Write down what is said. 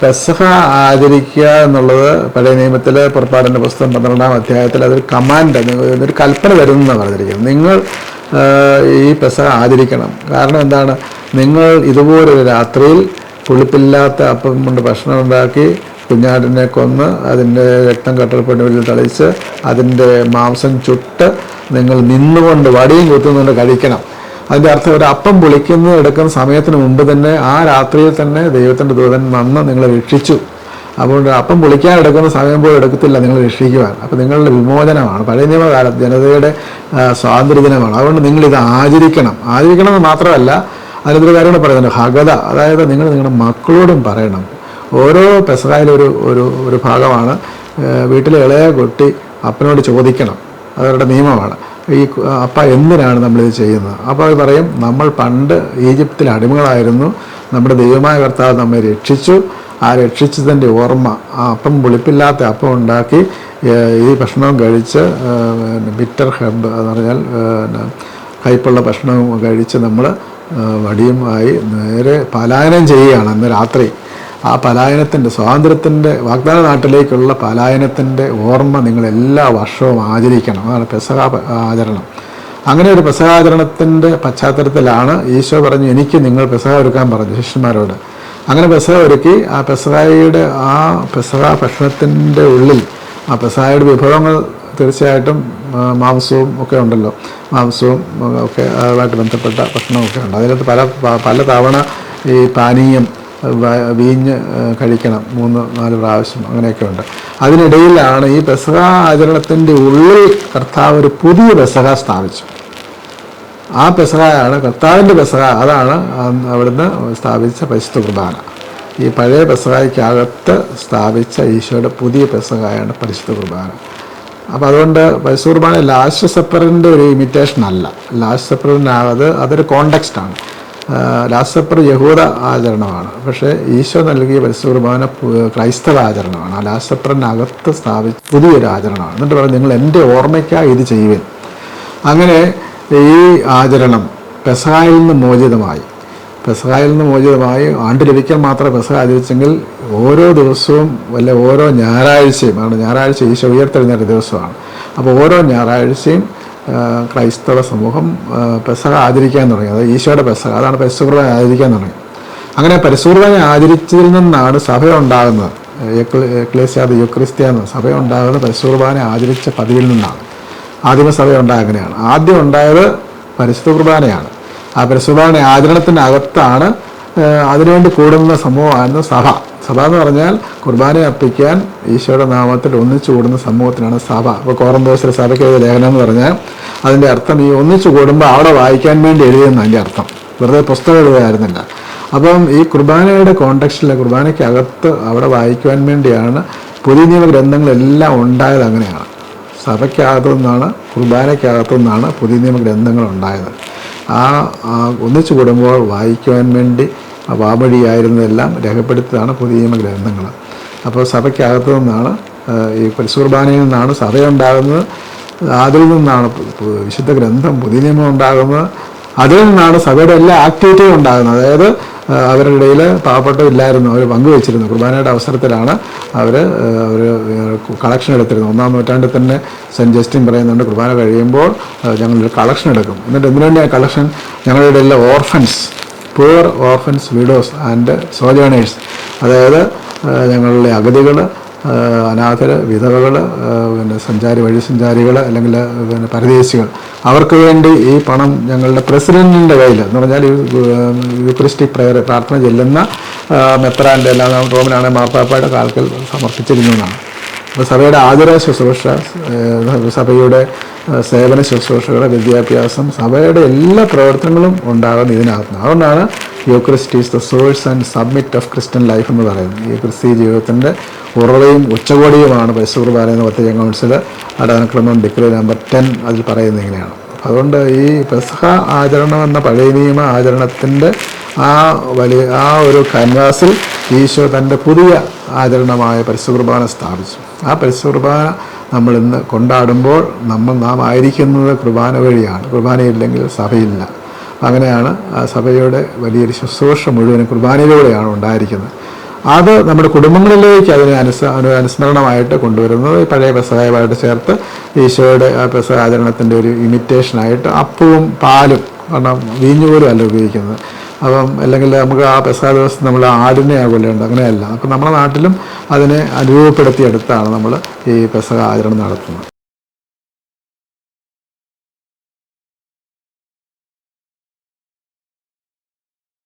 പെസഹ ആചരിക്കുക എന്നുള്ളത് പഴയ നിയമത്തിലെ പുറപ്പാടിന്റെ പുസ്തകം പന്ത്രണ്ടാം അധ്യായത്തിൽ അതൊരു കമാൻഡ് ഒരു കൽപ്പന വരുന്നതാണ് പറഞ്ഞിരിക്കുന്നത്. നിങ്ങൾ ഈ പെസഹ ആചരിക്കണം. കാരണം എന്താണ്? നിങ്ങൾ ഇതുപോലൊരു രാത്രിയിൽ പുളിപ്പില്ലാത്ത അപ്പം കൊണ്ട് ഭക്ഷണം ഉണ്ടാക്കി കുഞ്ഞാടിനെ കൊന്ന് അതിന്റെ രക്തം കട്ടൽപ്പണിയിൽ തളിച്ച് അതിന്റെ മാംസം ചുട്ട് നിങ്ങൾ നിന്നുകൊണ്ട് വടിയും കുത്തുന്നുകൊണ്ട് കഴിക്കണം. അതിന്റെ അർത്ഥം ഒരു അപ്പം പൊളിക്കുന്ന എടുക്കുന്ന സമയത്തിന് മുമ്പ് തന്നെ ആ രാത്രിയിൽ തന്നെ ദൈവത്തിന്റെ ദൂതൻ വന്ന് നിങ്ങളെ രക്ഷിച്ചു. അതുകൊണ്ട് അപ്പം പൊളിക്കാൻ എടുക്കുന്ന സമയം പോലും എടുക്കത്തില്ല നിങ്ങൾ രക്ഷിക്കുവാൻ. അപ്പം നിങ്ങളുടെ വിമോചനമാണ്. പഴയ നിയമകാലത്ത് ജനതയുടെ സ്വാതന്ത്ര്യ ദിനമാണ്. അതുകൊണ്ട് നിങ്ങൾ ഇത് ആചരിക്കണം. ആചരിക്കണം എന്ന് മാത്രമല്ല അതിനൊരു കാര്യം കൂടെ പറയുന്നുണ്ട്. ഹഗത അതായത് നിങ്ങൾ നിങ്ങളുടെ മക്കളോടും പറയണം. ഓരോ പെസറായാലൊരു ഒരു ഒരു ഭാഗമാണ് വീട്ടിലെ ഇളയ കുട്ടി അപ്പനോട് ചോദിക്കണം. അവരുടെ നിയമമാണ്. ഈ അപ്പ എന്തിനാണ് നമ്മളിത് ചെയ്യുന്നത്? അപ്പോൾ അത് പറയും നമ്മൾ പണ്ട് ഈജിപ്തിൽ അടിമകളായിരുന്നു. നമ്മുടെ ദൈവമായ കർത്താവ് നമ്മെ രക്ഷിച്ചു. ആ രക്ഷിച്ചതിന്റെ ഓർമ്മ ആ അപ്പം പുളിപ്പില്ലാത്ത അപ്പം ഉണ്ടാക്കി ഈ ഭക്ഷണവും കഴിച്ച് ബിറ്റർ ഹെബ് എന്ന് പറഞ്ഞാൽ കയ്പുള്ള ഭക്ഷണവും കഴിച്ച് നമ്മൾ വടിയുമായി നേരെ പലായനം ചെയ്യുകയാണ് അന്ന് രാത്രി. ആ പലായനത്തിന്റെ സ്വാതന്ത്ര്യത്തിന്റെ വാഗ്ദാന നാട്ടിലേക്കുള്ള പലായനത്തിന്റെ ഓർമ്മ നിങ്ങൾ എല്ലാ വർഷവും ആചരിക്കണം. അതാണ് പെസഹ ആചരണം. അങ്ങനെ ഒരു പെസഹാചരണത്തിന്റെ പശ്ചാത്തലത്തിലാണ് ഈശോ പറഞ്ഞു എനിക്ക് നിങ്ങൾ പെസഹ ഒരുക്കാൻ പറഞ്ഞു ശിഷ്യന്മാരോട്. അങ്ങനെ പെസഹ ഒരുക്കി ആ പെസഹായുടെ ആ പെസഹ ഭക്ഷണത്തിന്റെ ഉള്ളിൽ ആ പെസഹായുടെ വിഭവങ്ങൾ തീർച്ചയായിട്ടും മാംസവും ഒക്കെ ഉണ്ടല്ലോ. മാംസവും ഒക്കെ അതുമായിട്ട് ബന്ധപ്പെട്ട ഭക്ഷണമൊക്കെ ഉണ്ട്. അതിനകത്ത് പല പല തവണ ഈ പാനീയം വീഞ്ഞ് കഴിക്കണം. മൂന്ന് നാല് പ്രാവശ്യം അങ്ങനെയൊക്കെ ഉണ്ട് അതിനിടയിലാണ് ഈ പെസഹ ആചരണത്തിന്റെ ഉള്ളിൽ കർത്താവ് ഒരു പുതിയ പെസഹ സ്ഥാപിച്ചു. ആ പെസഹയാണ് കർത്താവിന്റെ പെസഹ അതാണ് അവിടുന്ന് സ്ഥാപിച്ച പരിശുദ്ധ കുർബാന. ഈ പഴയ പെസഹായ്ക്കകത്ത് സ്ഥാപിച്ച ഈശോയുടെ പുതിയ പെസഹായാണ് പരിശുദ്ധ കുർബാന. അപ്പോൾ അതുകൊണ്ട് പരിശുദ്ധ കുർബാന ലാസ്റ്റ് സെപ്പറിന്റെ ഒരു ഇമിറ്റേഷൻ അല്ല. ലാസ്റ്റ് സെപ്പറിന്റെ അത് അതൊരു കോണ്ടെക്സ്റ്റാണ് സെപ്പർ യഹൂദ ആചരണമാണ്. പക്ഷേ ഈശോ നൽകിയ പരിശുദ്ധ കുർബാന പു- ക്രൈസ്തവ ആചരണമാണ്. ആ ലാസപ്പറിനകത്ത് സെപ്പറിനകത്ത് സ്ഥാപിച്ച പുതിയൊരു ആചരണമാണ്. എന്നിട്ട് പറഞ്ഞു നിങ്ങൾ എന്റെ ഓർമ്മയ്ക്കായി ഇത് ചെയ്യുവിൻ. അങ്ങനെ ഈ ആചരണം പെസഹായിൽ നിന്ന് മോചിതമായി. പെസഹായിൽ നിന്ന് മോചിതമായി. ആണ്ടിലൊരിക്കൽ മാത്രമേ പെസഹ ആചരിച്ചെങ്കിൽ ഓരോ ദിവസവും വല്ല ഓരോ ഞായറാഴ്ചയും ആണ് ഞായറാഴ്ച ഈശോ ഉയർത്തെഴുന്നേറ്റ ദിവസമാണ്. അപ്പോൾ ഓരോ ഞായറാഴ്ചയും ക്രൈസ്തവ സമൂഹം പെസക ആചരിക്കാൻ തുടങ്ങി. അതായത് ഈശോയുടെ പെസക അതാണ് പരിശുദ്ധ ആചരിക്കാൻ തുടങ്ങി. അങ്ങനെ പരിശുദ്ധനെ ആചരിച്ചതിൽ നിന്നാണ് സഭ ഉണ്ടാകുന്നത്. എക്ലേസ്യാദ് യുക്രിസ്ത്യാന്ന് സഭ ഉണ്ടാകുന്നത് ആചരിച്ച പതിവിൽ നിന്നാണ്. ആദിമസഭ ഉണ്ടായ അങ്ങനെയാണ് ആദ്യം ഉണ്ടായത് പരിശുദ്ധ കുർബാനയാണ് ആ പരിശുദ്ധ ഏഹ്, അതിനുവേണ്ടി കൂടുന്ന സമൂഹമായിരുന്നു സഭ. സഭ എന്ന് പറഞ്ഞാൽ കുർബാന അർപ്പിക്കാൻ ഈശോയുടെ നാമത്തിൽ ഒന്നിച്ചു കൂടുന്ന സമൂഹത്തിനാണ് സഭ. അപ്പോൾ കോറന്തോസിലെ സഭയ്ക്ക് എഴുതിയ ലേഖനം എന്ന് പറഞ്ഞാൽ അതിന്റെ അർത്ഥം ഈ ഒന്നിച്ചു കൂടുമ്പോൾ അവിടെ വായിക്കാൻ വേണ്ടി എഴുതിയെന്ന് അതിന്റെ അർത്ഥം. വെറുതെ പുസ്തകം എഴുതുകയായിരുന്നില്ല. അപ്പം ഈ കുർബാനയുടെ കോണ്ടക്സ്റ്റിലെ കുർബാനയ്ക്കകത്ത് അവിടെ വായിക്കുവാൻ വേണ്ടിയാണ് പുതിയ നിയമ ഗ്രന്ഥങ്ങളെല്ലാം ഉണ്ടായത് അങ്ങനെയാണ്. സഭയ്ക്കകത്തു നിന്നാണ് കുർബാനയ്ക്കകത്തു നിന്നാണ് പുതിയ നിയമ ഗ്രന്ഥങ്ങൾ ഉണ്ടായത് ആ ഒന്നിച്ചു കൂടുമ്പോൾ വായിക്കുവാൻ വേണ്ടി ആ വാമൊഴിയായിരുന്നതെല്ലാം രേഖപ്പെടുത്തിയതാണ് പുതിയ നിയമ ഗ്രന്ഥങ്ങൾ അപ്പോൾ സഭയ്ക്കകത്തു നിന്നാണ് ഈ പരിസുർബാനയിൽ നിന്നാണ് സഭയുണ്ടാകുന്നത്. അതിൽ നിന്നാണ് വിശുദ്ധ ഗ്രന്ഥം പുതിയ നിയമം ഉണ്ടാകുന്നത്. അതിൽ നിന്നാണ് സഭയുടെ എല്ലാ ആക്ടിവിറ്റിയും ഉണ്ടാകുന്നത്. അതായത് ആ, അവരുടെ ഇടയിൽ പാവപ്പെട്ടില്ലായിരുന്നു അവർ പങ്കുവച്ചിരുന്നു. കുർബാനയുടെ അവസരത്തിലാണ് അവർ അവർ കളക്ഷൻ എടുത്തിരുന്നത്. ഒന്നാം നൂറ്റാണ്ടിൽ തന്നെ സെന്റ് ജസ്റ്റിൻ പറയുന്നുണ്ട് കുർബാന കഴിയുമ്പോൾ ആ, ഞങ്ങളൊരു കളക്ഷൻ എടുക്കും. എന്നിട്ട് എന്തിനുവേണ്ടിയാണ് കളക്ഷൻ ഞങ്ങളുടെ ഇടയിലെ orphans poor orphans widows and sojourners അതായത് ഞങ്ങളുടെ അഗതികൾ അനാഥർ വിധവകൾ പിന്നെ സഞ്ചാരി വഴി സഞ്ചാരികൾ അല്ലെങ്കിൽ പിന്നെ പരദേശികൾ അവർക്ക് വേണ്ടി ഈ പണം ഞങ്ങളുടെ പ്രസിഡന്റിന്റെ കയ്യിൽ എന്ന് പറഞ്ഞാൽ യൂക്രിസ്റ്റിക് പ്രയർ പ്രാർത്ഥന ചെല്ലുന്ന മെത്രാന്റെ എല്ലാം റോമിലാണ് മാർപ്പാപ്പയുടെ കാൽക്കൽ സമർപ്പിച്ചിരുന്നതാണ് അപ്പോൾ സഭയുടെ ആതുര ശുശ്രൂഷ സഭയുടെ സേവന ശുശ്രൂഷകൾ വിദ്യാഭ്യാസം സഭയുടെ എല്ലാ പ്രവർത്തനങ്ങളും ഉണ്ടാകുന്ന ഇതിനകത്തുനിന്ന് അതുകൊണ്ടാണ് eucharist is the source and summit of Christian life എന്ന് പറയുന്നത്. ഈ ക്രിസ്തീയ ജീവിതത്തിന്റെ ഉറവയും ഉച്ചകോടിയുമാണ് പരിശുദ്ധ കുർബാന എന്ന വത്തിക്കാൻ കൗൺസിൽ അടാനക്രമം ഡിഗ്രി നമ്പർ ടെൻ അതിൽ പറയുന്നത് ഇങ്ങനെയാണ്. അതുകൊണ്ട് ഈ പെസഹ ആചരണം എന്ന പഴയ നിയമ ആചരണത്തിന്റെ ആ വലിയ ആ ഒരു കാൻവാസിൽ ഈശോ തന്റെ പുതിയ ആചരണമായ പരിശുകുർബാന സ്ഥാപിച്ചു. ആ പരിശുകുർബാന നമ്മൾ ഇന്ന് കൊണ്ടാടുമ്പോൾ നമ്മൾ നാം ആയിരിക്കുന്നത് കുർബാന വഴിയാണ്. കുർബാനയില്ലെങ്കിൽ സഭയില്ല. അങ്ങനെയാണ് ആ സഭയുടെ വലിയൊരു ശുശ്രൂഷ മുഴുവനും കുർബാനയിലൂടെയാണ് ഉണ്ടായിരിക്കുന്നത്. അത് നമ്മുടെ കുടുംബങ്ങളിലേക്ക് അതിനെ അനുസ അനു അനുസ്മരണമായിട്ട് കൊണ്ടുവരുന്നത് പഴയ പെസഹായുമായിട്ട് ചേർത്ത് ഈശോയുടെ ആ പെസഹ ആചരണത്തിന്റെ ഒരു ഇമിറ്റേഷനായിട്ട് അപ്പവും പാലും കാരണം വീഞ്ഞുപോലും അല്ല ഉപയോഗിക്കുന്നത്. അപ്പം അല്ലെങ്കിൽ നമുക്ക് ആ പെസാ ദിവസം നമ്മൾ ആടിനെ കൊല്ലേണ്ടത് അങ്ങനെയല്ല. അപ്പം നമ്മുടെ നാട്ടിലും അതിനെ അനുഭവപ്പെടുത്തിയെടുത്താണ് നമ്മൾ ഈ പെസഹ ആചരണം നടത്തുന്നത്.